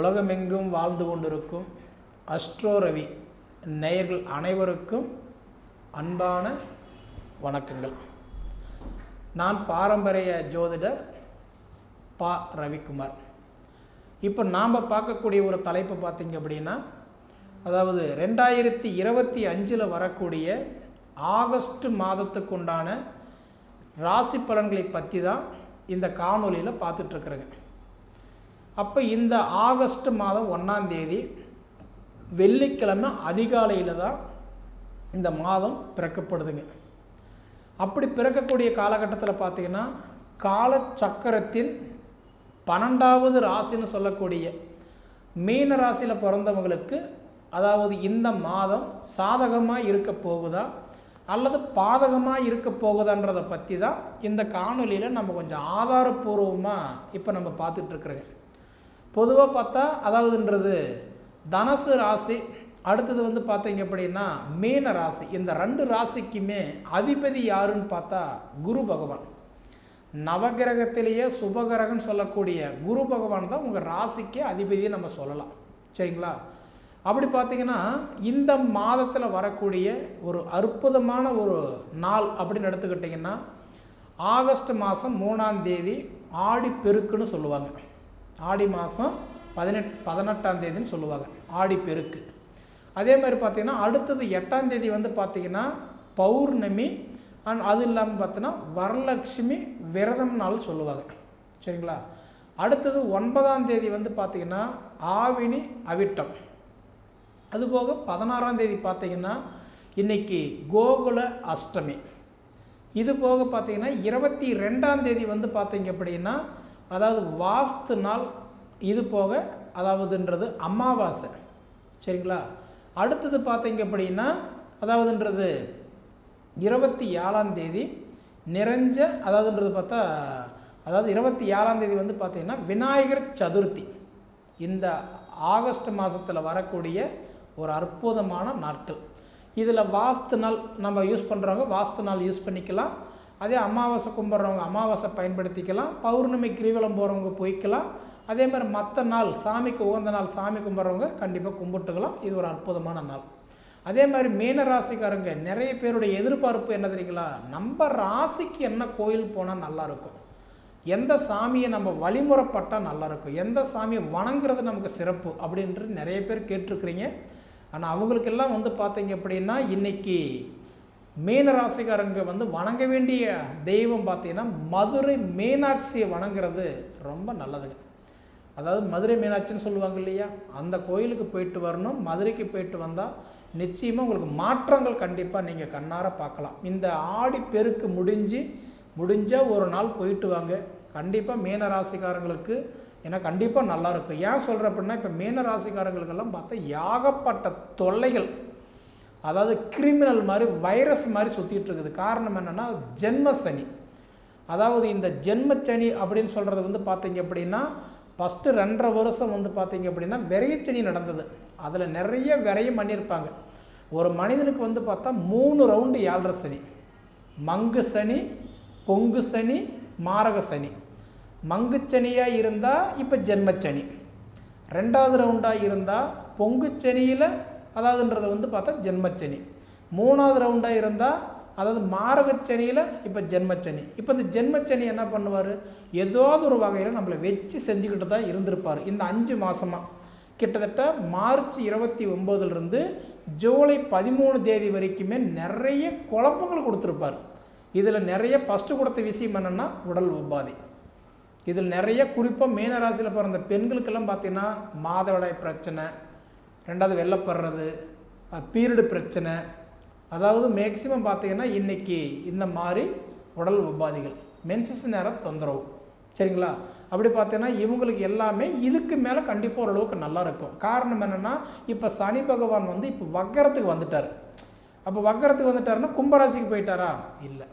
உலகமெங்கும் வாழ்ந்து கொண்டிருக்கும் அஸ்ட்ரோ ரவி நேயர்கள் அனைவருக்கும் அன்பான வணக்கங்கள். நான் பாரம்பரிய ஜோதிடர் பா ரவிக்குமார். இப்போ நாம் பார்க்கக்கூடிய ஒரு தலைப்பு பார்த்தீங்க அப்படின்னா அதாவது ரெண்டாயிரத்தி இருபத்தி அஞ்சில் வரக்கூடிய ஆகஸ்ட் மாதத்துக்குண்டான ராசி பலன்களை பற்றி தான் இந்த காணொலியில் பார்த்துட்ருக்குறேங்க அப்போ இந்த ஆகஸ்ட் மாதம் ஒன்றாந்தேதி வெள்ளிக்கிழமை அதிகாலையில் தான் இந்த மாதம் பிறக்கப்படுதுங்க. அப்படி பிறக்கக்கூடிய காலகட்டத்தில் பார்த்தீங்கன்னா கால சக்கரத்தின் பன்னெண்டாவது ராசின்னு சொல்லக்கூடிய மீன ராசியில் பிறந்தவங்களுக்கு அதாவது இந்த மாதம் சாதகமாக இருக்க போகுதா அல்லது பாதகமாக இருக்க போகுதான்றதை பற்றி தான் இந்த காணொலியில் நம்ம கொஞ்சம் ஆதாரபூர்வமாக இப்போ நம்ம பார்த்துட்ருக்குறோங்க பொதுவாக பார்த்தா அதாவதுன்றது தனசு ராசி அடுத்தது வந்து பார்த்தீங்க அப்படின்னா மீன ராசி. இந்த ரெண்டு ராசிக்குமே அதிபதி யாருன்னு பார்த்தா குரு பகவான். நவகிரகத்திலேயே சுபகிரகம்னு சொல்லக்கூடிய குரு பகவான் தான் உங்கள் ராசிக்கு அதிபதியை நம்ம சொல்லலாம். சரிங்களா? அப்படி பார்த்தீங்கன்னா இந்த மாதத்தில் வரக்கூடிய ஒரு அற்புதமான ஒரு நாள் அப்படின்னு எடுத்துக்கிட்டிங்கன்னா ஆகஸ்ட் மாதம் மூணாம் தேதி ஆடி பெருக்குன்னு சொல்லுவாங்க. ஆடி மாதம் பதினெட் பதினெட்டாம் தேதின்னு சொல்லுவாங்க ஆடி பெருக்கு. அதே மாதிரி பார்த்திங்கன்னா அடுத்தது எட்டாம் தேதி வந்து பார்த்திங்கன்னா பௌர்ணமி அண்ட் அது இல்லாமல் பார்த்தீங்கன்னா வரலட்சுமி விரதம் நாள் சொல்லுவாங்க. சரிங்களா? அடுத்தது ஒன்பதாம் தேதி வந்து பார்த்திங்கன்னா ஆவினி அவிட்டம். அதுபோக பதினாறாம் தேதி பார்த்திங்கன்னா இன்றைக்கி கோகுல அஷ்டமி. இது போக பார்த்திங்கன்னா இருபத்தி ரெண்டாம் தேதி வந்து பார்த்திங்க அப்படின்னா அதாவது வாஸ்து நாள் இது போக அதாவதுன்றது அமாவாசை. சரிங்களா? அடுத்தது பார்த்தீங்க அப்படின்னா அதாவதுன்றது இருபத்தி ஏழாம் தேதி நிறைஞ்ச அதாவதுன்றது பார்த்தா அதாவது இருபத்தி ஏழாம் தேதி வந்து பார்த்திங்கன்னா விநாயகர் சதுர்த்தி. இந்த ஆகஸ்ட் மாதத்தில் வரக்கூடிய ஒரு அற்புதமான நாட்கள். இதில் வாஸ்து நாள் நம்ம யூஸ் பண்ணுறவங்க வாஸ்து நாள் யூஸ் பண்ணிக்கலாம். அதே அமாவாசை கும்பிட்றவங்க அமாவாசை பயன்படுத்திக்கலாம். பௌர்ணமி கிரிவலம் போகிறவங்க போய்க்கலாம். அதே மாதிரி மற்ற நாள் சாமிக்கு உகந்த நாள் சாமி கும்பிட்றவங்க கண்டிப்பாக கும்பிட்டுக்கலாம். இது ஒரு அற்புதமான நாள். அதே மாதிரி மீன ராசிக்காரங்க நிறைய பேருடைய எதிர்பார்ப்பு என்ன தெரியுங்களா? நம்ம ராசிக்கு என்ன கோயில் போனால் நல்லாயிருக்கும் எந்த சாமியை நம்ம வழிமுறைப்பட்டால் நல்லாயிருக்கும் எந்த சாமியை வணங்குறது நமக்கு சிறப்பு அப்படின்ட்டு நிறைய பேர் கேட்டிருக்கிறீங்க. ஆனால் அவங்களுக்கெல்லாம் வந்து பார்த்தீங்க அப்படின்னா இன்றைக்கி மீன ராசிக்காரங்க வந்து வணங்க வேண்டிய தெய்வம் பார்த்தீங்கன்னா மதுரை மீனாட்சியை வணங்குறது ரொம்ப நல்லதுங்க. அதாவது மதுரை மீனாட்சின்னு சொல்லுவாங்க இல்லையா? அந்த கோயிலுக்கு போயிட்டு வரணும். மதுரைக்கு போயிட்டு வந்தால் நிச்சயமாக உங்களுக்கு மாற்றங்கள் கண்டிப்பாக நீங்கள் கண்ணார பார்க்கலாம். இந்த ஆடி பெருக்கு முடிஞ்சு முடிஞ்சால் ஒரு நாள் போயிட்டு வாங்க. கண்டிப்பாக மீன ராசிக்காரங்களுக்கு ஏன்னா கண்டிப்பாக நல்லாயிருக்கும் ஏன் சொல்கிறேன் அப்படின்னா இப்போ மீன ராசிக்காரங்களுக்கெல்லாம் பார்த்தா ஏகப்பட்ட தொல்லைகள். அதாவது கிரிமினல் மாதிரி வைரஸ் மாதிரி சுற்றிட்டு இருக்குது. காரணம் என்னென்னா ஜென்ம சனி அதாவது இந்த ஜென்மச்சனி அப்படின்னு சொல்கிறது வந்து பார்த்தீங்க அப்படின்னா ஃபஸ்ட்டு ரெண்டரை வருஷம் வந்து பார்த்தீங்க அப்படின்னா விரையச்சனி நடந்தது. அதில் நிறைய விரையும் பண்ணியிருப்பாங்க ஒரு மனிதனுக்கு வந்து பார்த்தா மூணு ரவுண்டு ஏழரை சனி. மங்கு சனி பொங்கு சனி மாரக சனி. மங்கு சனியாக இருந்தால் இப்போ ஜென்மச்சனி. ரெண்டாவது ரவுண்டாக இருந்தால் பொங்கு சனியில் அதாவதுன்றது வந்து பார்த்தா ஜென்மச்சனி. மூணாவது ரவுண்டாக இருந்தால் அதாவது மாரகச்சனியில் இப்போ ஜென்மச்சனி. இப்போ இந்த ஜென்மச்சனி என்ன பண்ணுவார்? ஏதாவது ஒரு வகையில் நம்மளை வச்சு செஞ்சுக்கிட்டு தான் இருந்திருப்பார். இந்த அஞ்சு மாதமாக கிட்டத்தட்ட மார்ச் இருபத்தி ஒம்போதுலேருந்து ஜூலை பதிமூணு தேதி வரைக்குமே நிறைய குழப்பங்கள் கொடுத்துருப்பார். இதில் நிறைய ஃபஸ்ட்டு கொடுத்த விஷயம் என்னென்னா உடல் உபாதை. இதில் நிறைய குறிப்பாக மீனராசியில் பிறந்த பெண்களுக்கெல்லாம் பார்த்திங்கன்னா மாதவிடாய் பிரச்சனை ரெண்டாவது வெள்ளப்படுறது பீரியடு பிரச்சனை. அதாவது மேக்சிமம் பார்த்தீங்கன்னா இன்றைக்கி இந்த மாதிரி உடல் உபாதைகள் மென்சஸ் நேரம் தொந்தரவு. சரிங்களா? அப்படி பார்த்தீங்கன்னா இவங்களுக்கு எல்லாமே இதுக்கு மேலே கண்டிப்பாக ஓரளவுக்கு நல்லா இருக்கும். காரணம் என்னென்னா இப்போ சனி பகவான் வந்து இப்போ வக்கரத்துக்கு வந்துட்டார். அப்போ வக்கரத்துக்கு வந்துட்டாருன்னா கும்பராசிக்கு போயிட்டாரா? இல்லை.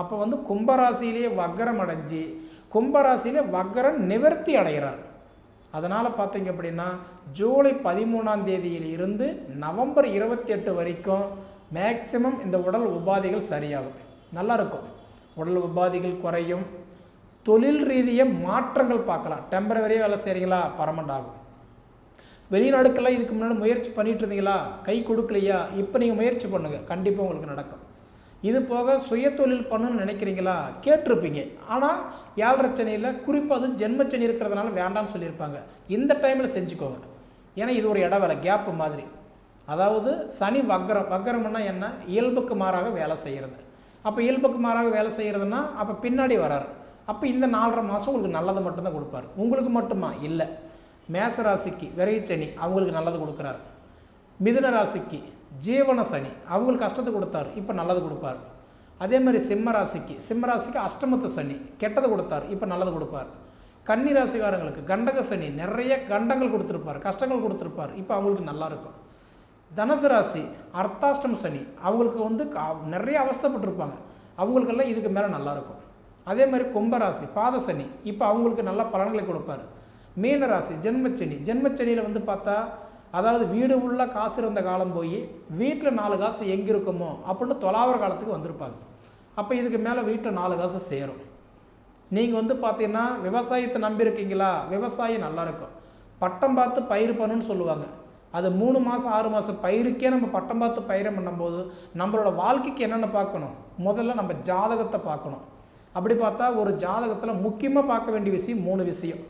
அப்போ வந்து கும்பராசியிலேயே வக்கரம் அடைஞ்சு கும்பராசியிலே வக்கரம் நிவர்த்தி அடைகிறார். அதனால் பார்த்தீங்க அப்படின்னா ஜூலை பதிமூணாம் தேதியில் இருந்து நவம்பர் இருபத்தி எட்டு வரைக்கும் மேக்சிமம் இந்த உடல் உபாதைகள் சரியாகும். நல்லா இருக்கும். உடல் உபாதைகள் குறையும். தொழில் ரீதியாக மாற்றங்கள் பார்க்கலாம். டெம்பரவரியாக வேலை செய்கிறீங்களா பரமண்ட் ஆகும். வெளிநாடுக்கெல்லாம் இதுக்கு முன்னாடி முயற்சி பண்ணிட்டு இருந்தீங்களா? கை கொடுக்கலையா? இப்போ நீங்கள் முயற்சி பண்ணுங்கள் கண்டிப்பாக உங்களுக்கு நடக்கும். இது போக சுயத்தொழில் பண்ணணும்னு நினைக்கிறீங்களா? கேட்டிருப்பீங்க. ஆனால் ஏழரை சனியில் குறிப்பாக அது ஜென்மச்சனி இருக்கிறதுனால வேண்டாம்னு சொல்லியிருப்பாங்க. இந்த டைமில் செஞ்சுக்கோங்க. ஏன்னா இது ஒரு இடவேளை கேப்பு மாதிரி. அதாவது சனி வக்கரம் வக்கரம்னா என்ன? இயல்புக்கு மாறாக வேலை செய்கிறது அப்போ இயல்புக்கு மாறாக வேலை செய்கிறதுனா அப்போ பின்னாடி வராரு அப்போ இந்த நாலரை மாதம் உங்களுக்கு நல்லது மட்டும்தான் கொடுப்பார். உங்களுக்கு மட்டுமா? இல்லை. மேச ராசிக்கு விரைச்சனி அவங்களுக்கு நல்லது கொடுக்குறாரு. மிதுன ராசிக்கு ஜீவன சனி அவங்களுக்கு கஷ்டத்தை கொடுத்தாரு இப்போ நல்லது கொடுப்பார். அதே மாதிரி சிம்மராசிக்கு சிம்மராசிக்கு அஷ்டமத்து சனி கெட்டதை கொடுத்தார் இப்போ நல்லது கொடுப்பார். கன்னி ராசிக்காரங்களுக்கு கண்டக சனி நிறைய கண்டங்கள் கொடுத்துருப்பார் கஷ்டங்கள் கொடுத்துருப்பார் இப்போ அவங்களுக்கு நல்லா இருக்கும். தனுசு ராசி அர்த்தாஷ்டம சனி அவங்களுக்கு வந்து நிறைய அவஸ்தைப்பட்டிருப்பாங்க. அவங்களுக்கெல்லாம் இதுக்கு மேலே நல்லாயிருக்கும் அதே மாதிரி கும்பராசி பாத சனி இப்போ அவங்களுக்கு நல்ல பலன்களை கொடுப்பாரு. மீனராசி ஜென்மச்சனி ஜென்மச்சனியில் வந்து பார்த்தா அதாவது வீடு உள்ள காசு இருந்த காலம் போய் வீட்டில் நாலு காசு எங்கே இருக்குமோ அப்படின்னு தொலாவர காலத்துக்கு வந்திருப்பாங்க. அப்போ இதுக்கு மேலே வீட்டில் நாலு காசு சேரும். நீங்கள் வந்து பார்த்தீங்கன்னா விவசாயத்தை நம்பியிருக்கீங்களா விவசாயம் நல்லா இருக்கும். பட்டம் பார்த்து பயிர் பண்ணுன்னு சொல்லுவாங்க. அது மூணு மாதம் ஆறு மாதம் பயிருக்கே நம்ம பட்டம் பார்த்து பயிரை பண்ணும்போது நம்மளோட வாழ்க்கைக்கு என்னென்ன பார்க்கணும்? முதல்ல நம்ம ஜாதகத்தை பார்க்கணும். அப்படி பார்த்தா ஒரு ஜாதகத்தில் முக்கியமாக பார்க்க வேண்டிய விஷயம் மூணு விஷயம்.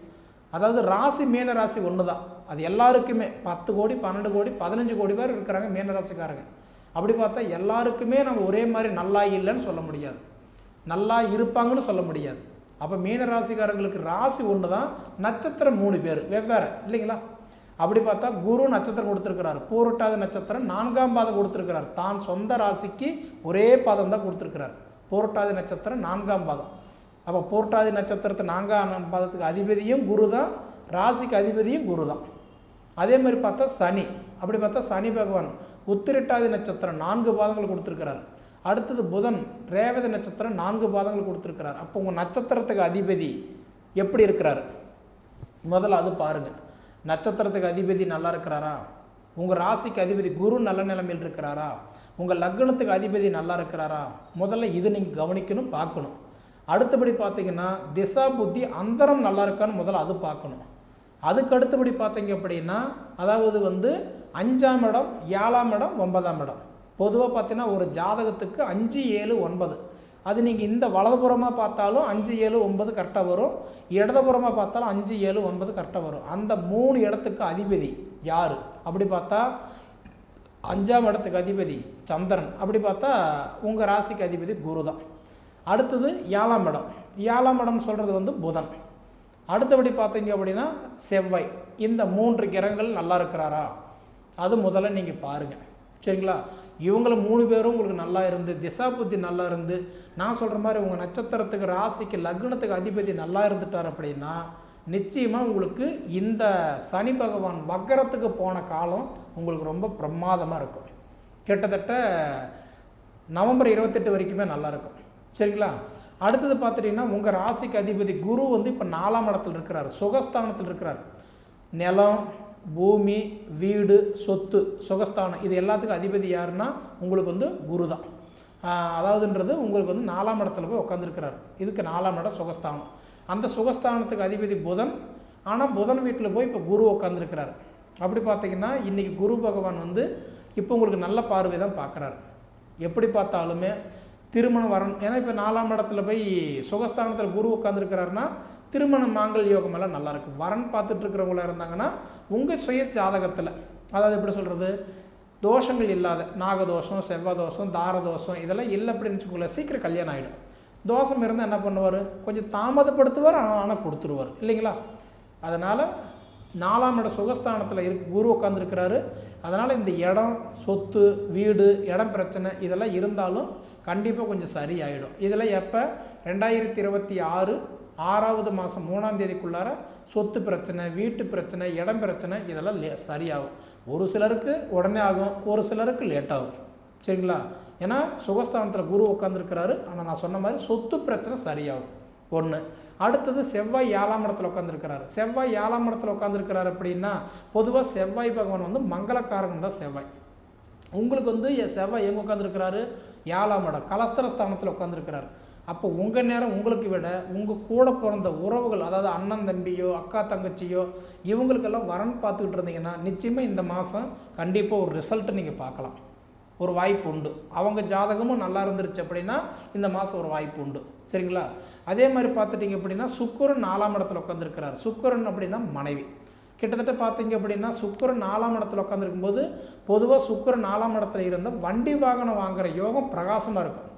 அதாவது ராசி மீன ராசி ஒன்று தான் அது எல்லாருக்குமே பத்து கோடி பன்னெண்டு கோடி பதினஞ்சு கோடி பேர் இருக்கிறாங்க மீனராசிக்காரங்க. அப்படி பார்த்தா எல்லாருக்குமே நம்ம ஒரே மாதிரி நல்லா இல்லைன்னு சொல்ல முடியாது. நல்லா இருப்பாங்கன்னு சொல்ல முடியாது. அப்போ மீன ராசிக்காரங்களுக்கு ராசி ஒன்று தான் நட்சத்திரம் மூணு பேர் வெவ்வேறு இல்லைங்களா? அப்படி பார்த்தா குரு நட்சத்திரம் கொடுத்துருக்கிறார். பூரட்டாத நட்சத்திரம் நான்காம் பாதம் கொடுத்துருக்கிறார். தான் சொந்த ராசிக்கு ஒரே பாதம் தான் கொடுத்துருக்கிறார். பூரட்டாதி நட்சத்திரம் நான்காம் பாதம். அப்போ பூரட்டாதி நட்சத்திரத்து நான்காம் பாதத்துக்கு அதிபதியும் குரு தான் ராசிக்கு அதிபதியும் குரு தான் அதே மாதிரி பார்த்தா சனி. அப்படி பார்த்தா சனி பகவான் உத்திரட்டாதி நட்சத்திரம் நான்கு பாதங்கள் கொடுத்துருக்கிறார். அடுத்தது புதன் ரேவதி நட்சத்திரம் நான்கு பாதங்கள் கொடுத்துருக்கிறார். அப்போ உங்கள் நட்சத்திரத்துக்கு அதிபதி எப்படி இருக்கிறார்? முதல்ல அது பாருங்கள் நட்சத்திரத்துக்கு அதிபதி நல்லா இருக்கிறாரா? உங்கள் ராசிக்கு அதிபதி குரு நல்ல நிலைமையில் இருக்கிறாரா? உங்கள் லக்னத்துக்கு அதிபதி நல்லா இருக்கிறாரா? முதல்ல இது நீங்கள் கவனிக்கணும் பார்க்கணும். அடுத்தபடி பார்த்தீங்கன்னா திசா புத்தி அந்தரம் நல்லா இருக்கான்னு முதல்ல அது பார்க்கணும். அதுக்கு அடுத்தபடி பார்த்தீங்க அப்படின்னா அதாவது வந்து அஞ்சாம் இடம் ஏழாம் இடம் ஒன்பதாம் இடம். பொதுவாக பார்த்தீங்கன்னா ஒரு ஜாதகத்துக்கு அஞ்சு ஏழு ஒன்பது. அது நீங்கள் இந்த வலதுபுறமாக பார்த்தாலும் அஞ்சு ஏழு ஒன்பது கரெக்டாக வரும். இடதுபுறமாக பார்த்தாலும் அஞ்சு ஏழு ஒன்பது கரெக்டாக வரும். அந்த மூணு இடத்துக்கு அதிபதி யார்? அப்படி பார்த்தா அஞ்சாம் இடத்துக்கு அதிபதி சந்திரன். அப்படி பார்த்தா உங்கள் ராசிக்கு அதிபதி குரு தான் அடுத்தது ஏழாம் இடம். ஏழாம் இடம் சொல்கிறது வந்து புதன். அடுத்தபடி பார்த்தீங்க அப்படின்னா செவ்வாய். இந்த மூன்று கிரகங்கள் நல்லா இருக்கிறாரா? அது முதல்ல நீங்கள் பாருங்கள் சரிங்களா? இவங்கள மூணு பேரும் உங்களுக்கு நல்லா இருந்து திசா புத்தி நல்லா இருந்து நான் சொல்கிற மாதிரி உங்கள் நட்சத்திரத்துக்கு ராசிக்கு லக்னத்துக்கு அதிபதி நல்லா இருந்துட்டார் அப்படின்னா நிச்சயமாக உங்களுக்கு இந்த சனி பகவான் வக்கரத்துக்கு போன காலம் உங்களுக்கு ரொம்ப பிரமாதமாக இருக்கும். கிட்டத்தட்ட நவம்பர் இருபத்தெட்டு வரைக்குமே நல்லாயிருக்கும் சரிங்களா? அடுத்தது பார்த்துட்டிங்கன்னா உங்கள் ராசிக்கு அதிபதி குரு வந்து இப்போ நாலாம் இடத்துல இருக்கிறார். சுகஸ்தானத்தில் இருக்கிறார். நிலம் பூமி வீடு சொத்து சுகஸ்தானம் இது எல்லாத்துக்கும் அதிபதி யாருன்னா உங்களுக்கு வந்து குரு தான். அதாவதுன்றது உங்களுக்கு வந்து நாலாம் இடத்துல போய் உட்காந்துருக்கிறார் இதுக்கு நாலாம் இடம் சுகஸ்தானம். அந்த சுகஸ்தானத்துக்கு அதிபதி புதன். ஆனால் புதன் வீட்டில் போய் இப்போ குரு உட்காந்துருக்கிறார் அப்படி பார்த்தீங்கன்னா இன்றைக்கி குரு பகவான் வந்து இப்போ உங்களுக்கு நல்ல பார்வை தான் பார்க்குறாரு எப்படி பார்த்தாலுமே திருமணம் வரணும். ஏன்னா இப்போ நாலாம் இடத்துல போய் சுகஸ்தானத்தில் குரு உட்காந்துருக்கிறாருன்னா திருமண மாங்கல் யோகம் எல்லாம் நல்லா வரன் பார்த்துட்டு இருக்கிறவங்களா இருந்தாங்கன்னா உங்கள் சுய ஜாதகத்தில் அதாவது எப்படி சொல்கிறது தோஷங்கள் இல்லாத நாகதோஷம் செவ்வாய் தோஷம் தார தோஷம் இதெல்லாம் இல்லை அப்படின்னு வச்சுக்கோங்களேன் சீக்கிரம் கல்யாணம் ஆகிடும் தோஷம் இருந்தால் என்ன பண்ணுவார்? கொஞ்சம் தாமதப்படுத்துவார் ஆனால் கொடுத்துருவார். இல்லைங்களா? அதனால் நாலாம் இடம் சுகஸ்தானத்தில் இருக்கு குரு உட்காந்துருக்கிறாரு அதனால் இந்த இடம் சொத்து வீடு இடம் பிரச்சனை இதெல்லாம் இருந்தாலும் கண்டிப்பாக கொஞ்சம் சரியாயிடும். இதில் எப்போ? ரெண்டாயிரத்தி இருபத்தி ஆறு ஆறாவது மாதம் மூணாம் தேதிக்குள்ளார சொத்து பிரச்சனை வீட்டு பிரச்சனை இடம் பிரச்சனை இதெல்லாம் லே சரியாகும். ஒரு சிலருக்கு உடனே ஆகும் ஒரு சிலருக்கு லேட் ஆகும். சரிங்களா? ஏன்னா சுகஸ்தானத்தில் குரு உட்காந்துருக்கிறாரு ஆனால் நான் சொன்ன மாதிரி சொத்து பிரச்சனை சரியாகும். ஒன்று அடுத்தது செவ்வாய் ஏழாம் இடத்துல உட்காந்துருக்கிறாரு செவ்வாய் ஏழாம் இடத்துல உட்காந்துருக்கிறாரு அப்படின்னா பொதுவாக செவ்வாய் பகவான் வந்து மங்களக்காரன் தான் செவ்வாய். உங்களுக்கு வந்து செவ்வாய் எங்கே உட்காந்துருக்கிறாரு ஏழாம் இடம் கலஸ்தர ஸ்தானத்தில் உட்காந்துருக்கிறாரு அப்போ உங்கள் நேரம் உங்களுக்கு விட உங்கள் கூட பிறந்த உறவுகள் அதாவது அண்ணன் தம்பியோ அக்கா தங்கச்சியோ இவங்களுக்கெல்லாம் வரன் பார்த்துக்கிட்டு இருந்தீங்கன்னா நிச்சயமாக இந்த மாதம் கண்டிப்பாக ஒரு ரிசல்ட்டை நீங்கள் பார்க்கலாம். ஒரு வாய்ப்பு உண்டு. அவங்க ஜாதகமும் நல்லா இருந்துருச்சு அப்படின்னா இந்த மாதம் ஒரு வாய்ப்பு உண்டு. சரிங்களா? அதே மாதிரி பார்த்துட்டிங்க அப்படின்னா சுக்கரன் நாலாம் இடத்துல உட்காந்துருக்கிறார் சுக்கரன் அப்படின்னா மனைவி. கிட்டத்தட்ட பார்த்தீங்க அப்படின்னா சுக்கரன் நாலாம் இடத்துல உட்காந்துருக்கும்போது பொதுவாக சுக்கரன் நாலாம் இடத்துல இருந்தால் வண்டி வாகனம் வாங்குகிற யோகம் பிரகாசமாக இருக்கும்.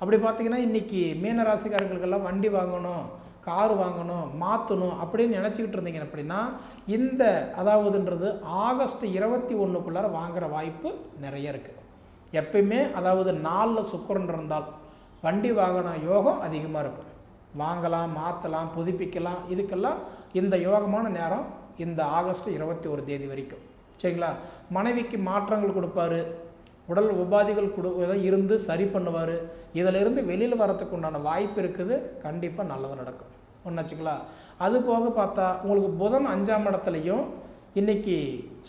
அப்படி பார்த்தீங்கன்னா இன்றைக்கி மீன ராசிக்காரர்களுக்கெல்லாம் வண்டி வாங்கணும் கார் வாங்கணும் மாற்றணும் அப்படின்னு நினச்சிக்கிட்டு இருந்தீங்க அப்படின்னா இந்த அதாவதுன்றது ஆகஸ்ட் இருபத்தி ஒன்றுக்குள்ளார வாங்குகிற வாய்ப்பு நிறைய இருக்குது எப்பயுமே அதாவது நாலில் சுக்கரன் இருந்தால் வண்டி வாகன யோகம் அதிகமாக இருக்கும். வாங்கலாம் மாற்றலாம் புதுப்பிக்கலாம் இதுக்கெல்லாம் இந்த யோகமான நேரம் இந்த ஆகஸ்ட் இருபத்தி ஒரு தேதி வரைக்கும். சரிங்களா? மனைவிக்கு மாற்றங்கள் கொடுப்பாரு. உடல் உபாதிகள் கொடு இருந்து சரி பண்ணுவார். இதிலிருந்து வெளியில் வரத்துக்கு உண்டான வாய்ப்பு இருக்குது. கண்டிப்பாக நல்லது நடக்கும். ஒன்றாச்சுங்களா அது போக பார்த்தா உங்களுக்கு புதன் அஞ்சாம் இடத்துலையும் இன்னைக்கு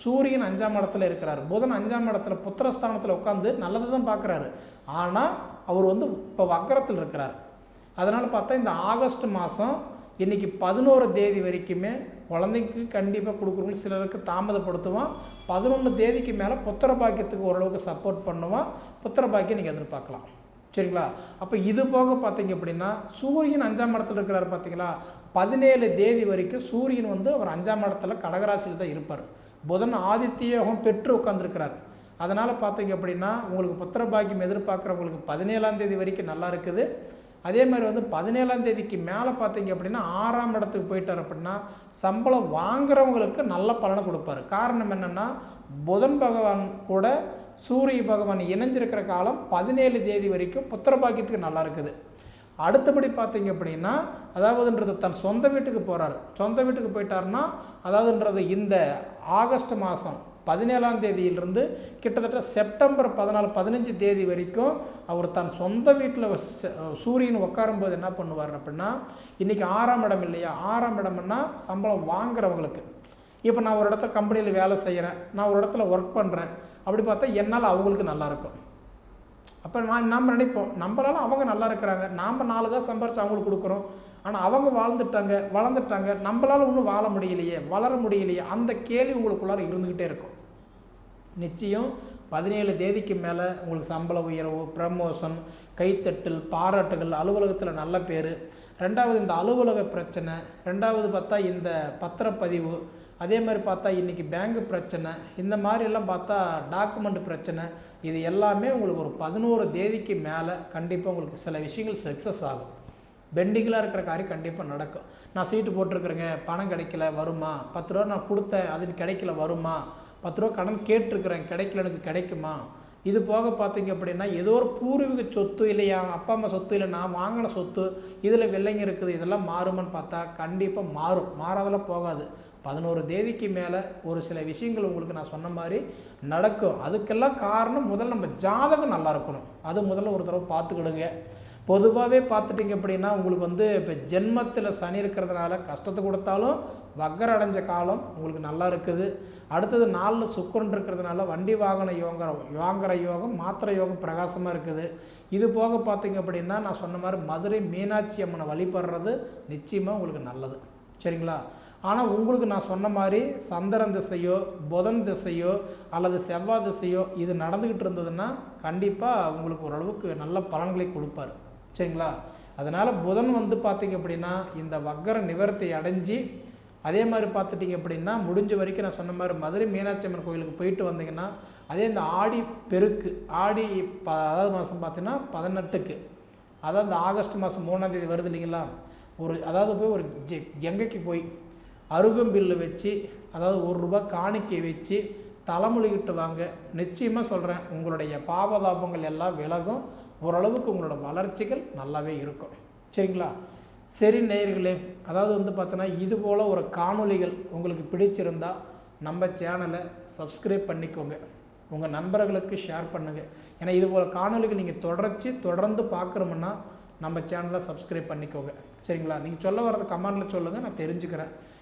சூரியன் அஞ்சாம் இடத்துல இருக்கிறார். புதன் அஞ்சாம் இடத்துல புத்திரஸ்தானத்தில் உட்காந்து நல்லது தான் பார்க்குறாரு ஆனால் அவர் வந்து இப்போ வக்கரத்தில் இருக்கிறார். அதனால் பார்த்தா இந்த ஆகஸ்ட் மாதம் இன்றைக்கி பதினோரு தேதி வரைக்குமே குழந்தைக்கு கண்டிப்பாக கொடுக்குறவங்க சிலருக்கு தாமதப்படுத்துவான். பதினொன்று தேதிக்கு மேலே புத்திர பாக்கியத்துக்கு ஓரளவுக்கு சப்போர்ட் பண்ணுவான். புத்திர பாக்கியம் நீங்கள் எதிர்பார்க்கலாம். சரிங்களா? அப்போ இது போக பார்த்தீங்க அப்படின்னா சூரியன் அஞ்சாம் இடத்துல இருக்கிறார் பார்த்தீங்களா பதினேழு தேதி வரைக்கும் சூரியன் வந்து அவர் அஞ்சாம் இடத்துல கடகராசியில் தான் இருப்பார். புதன் ஆதித்யோகம் பெற்று உட்காந்துருக்கிறார் அதனால் பார்த்தீங்க அப்படின்னா உங்களுக்கு புத்திர பாக்கியம் எதிர்பார்க்குறவங்களுக்கு பதினேழாம் தேதி வரைக்கும் நல்லா இருக்குது. அதே மாதிரி வந்து பதினேழாம் தேதிக்கு மேலே பார்த்தீங்க அப்படின்னா ஆறாம் இடத்துக்கு போயிட்டார் அப்படின்னா சம்பளம் வாங்குறவங்களுக்கு நல்ல பலனை கொடுப்பாரு. காரணம் என்னென்னா புதன் பகவான் கூட சூரிய பகவான் இணைஞ்சிருக்கிற காலம் பதினேழு தேதி வரைக்கும் புத்திர பாக்கியத்துக்கு நல்லா இருக்குது. அடுத்தபடி பார்த்தீங்க அப்படின்னா அதாவதுன்றது தன் சொந்த வீட்டுக்கு போகிறார் சொந்த வீட்டுக்கு போயிட்டாருன்னா அதாவதுன்றது இந்த ஆகஸ்ட் மாதம் பதினேழாம் தேதியிலிருந்து கிட்டத்தட்ட செப்டம்பர் பதினாலு பதினஞ்சு தேதி வரைக்கும் அவர் தன் சொந்த வீட்டில் சூரியன் உட்காரும்போது என்ன பண்ணுவார் அப்படின்னா இன்றைக்கி ஆறாம் இடம் இல்லையா? ஆறாம் இடம்னா சம்பளம் வாங்குறவங்களுக்கு. இப்போ நான் ஒரு இடத்துல கம்பெனியில் வேலை செய்கிறேன் நான் ஒரு இடத்துல ஒர்க் பண்ணுறேன் அப்படி பார்த்தா என்னால் அவங்களுக்கு நல்லாயிருக்கும் அப்போ நான் நாம் நினைப்போம் நம்மளால அவங்க நல்லா இருக்கிறாங்க நாம் நாலு காசு சம்பாரிச்சு அவங்களுக்கு கொடுக்குறோம். ஆனால் அவங்க வாழ்ந்துட்டாங்க வளர்ந்துட்டாங்க நம்மளால் இன்னும் வாழ முடியலையே வளர முடியலையே அந்த கேள்வி உங்களுக்குள்ளார இருந்துக்கிட்டே இருக்கும். நிச்சயம் பதினேழு தேதிக்கு மேலே உங்களுக்கு சம்பள உயர்வு ப்ரமோஷன் கைத்தட்டல் பாராட்டுகள் அலுவலகத்தில் நல்ல பேர். ரெண்டாவது இந்த அலுவலக பிரச்சனை ரெண்டாவது பார்த்தா இந்த பத்திரப்பதிவு அதே மாதிரி பார்த்தா இன்றைக்கி பேங்க் பிரச்சனை இந்த மாதிரிலாம் பார்த்தா டாக்குமெண்ட் பிரச்சனை. இது எல்லாமே உங்களுக்கு ஒரு பதினோரு தேதிக்கு மேலே கண்டிப்பாக உங்களுக்கு சில விஷயங்கள் சக்ஸஸ் ஆகும். பெண்டிங்களாக இருக்கிற காரியம் கண்டிப்பாக நடக்கும். நான் சீட்டு போட்டிருக்கிறேங்க பணம் கிடைக்கல வருமா? பத்து ரூபா நான் கொடுத்தேன் அது கிடைக்கல வருமா? பத்து ரூபா கடன் கேட்டிருக்கிறேன் கிடைக்கல எனக்கு கிடைக்குமா? இது போக பார்த்தீங்க அப்படின்னா ஏதோ ஒரு பூர்வீக சொத்து இல்லையா? அப்பா அம்மா சொத்து இல்லை நான் வாங்கின சொத்து இதில் வெள்ளைங்க இருக்குது இதெல்லாம் மாறுமான்னு பார்த்தா கண்டிப்பாக மாறும். மாறாதெல்லாம் போகாது. பதினோரு தேதிக்கு மேலே ஒரு சில விஷயங்கள் உங்களுக்கு நான் சொன்ன மாதிரி நடக்கும். அதுக்கெல்லாம் காரணம் முதல்ல நம்ம ஜாதகம் நல்லா இருக்கணும். அது முதல்ல ஒரு தடவை பார்த்துக்கிடுங்க. பொதுவாகவே பார்த்துட்டிங்க அப்படின்னா உங்களுக்கு வந்து இப்போ ஜென்மத்தில் சனி இருக்கிறதுனால கஷ்டத்தை கொடுத்தாலும் வக்கர் அடைஞ்ச காலம் உங்களுக்கு நல்லா இருக்குது. அடுத்தது நாளில் சுக்கரன் இருக்கிறதுனால வண்டி வாகன யோகம் யோங்கிற யோகம் மாத்திரை யோகம் பிரகாசமாக இருக்குது. இது போக பார்த்தீங்க அப்படின்னா நான் சொன்ன மாதிரி மதுரை மீனாட்சி அம்மனை வழிபடுறது நிச்சயமாக உங்களுக்கு நல்லது. சரிங்களா? ஆனால் உங்களுக்கு நான் சொன்ன மாதிரி சந்திரன் திசையோ புதன் திசையோ அல்லது செவ்வாய் திசையோ இது நடந்துக்கிட்டு இருந்ததுன்னா கண்டிப்பாக உங்களுக்கு ஓரளவுக்கு நல்ல பலன்களை கொடுப்பார். சரிங்களா? அதனால் புதன் வந்து பார்த்திங்க அப்படின்னா இந்த வக்கர நிவர்த்தி அடைஞ்சு அதே மாதிரி பார்த்துட்டிங்க அப்படின்னா முடிஞ்ச வரைக்கும் நான் சொன்ன மாதிரி மதுரை மீனாட்சி அம்மன் கோயிலுக்கு போயிட்டு வந்தீங்கன்னா அதே இந்த ஆடி பெருக்கு ஆடி ப அதாவது மாதம் பார்த்தீங்கன்னா பதினெட்டுக்கு அதாவது இந்த ஆகஸ்ட் மாதம் மூணாந்தேதி வருது இல்லைங்களா? ஒரு அதாவது போய் ஒரு ஜெ கங்கைக்கு போய் அருகம்பில்லு வச்சு அதாவது ஒரு ரூபா காணிக்கை வச்சு தலைமொழிகிட்டு வாங்க. நிச்சயமாக சொல்கிறேன் உங்களுடைய பாவதாபங்கள் எல்லாம் விலகும். ஓரளவுக்கு உங்களோட வளர்ச்சிகள் நல்லாவே இருக்கும். சரிங்களா? சரி நேயர்களே அதாவது வந்து பார்த்தோன்னா இது போல் ஒரு காணொளிகள் உங்களுக்கு பிடிச்சிருந்தால் நம்ம சேனலை சப்ஸ்கிரைப் பண்ணிக்கோங்க. உங்கள் நண்பர்களுக்கு ஷேர் பண்ணுங்கள் ஏன்னா இது போல் காணொலிகள் நீங்கள் தொடர்ச்சி தொடர்ந்து பார்க்குறோம்னா நம்ம சேனலை சப்ஸ்கிரைப் பண்ணிக்கோங்க. சரிங்களா? நீங்கள் சொல்ல வர்றது கமெண்டில் சொல்லுங்கள் நான் தெரிஞ்சுக்கிறேன்.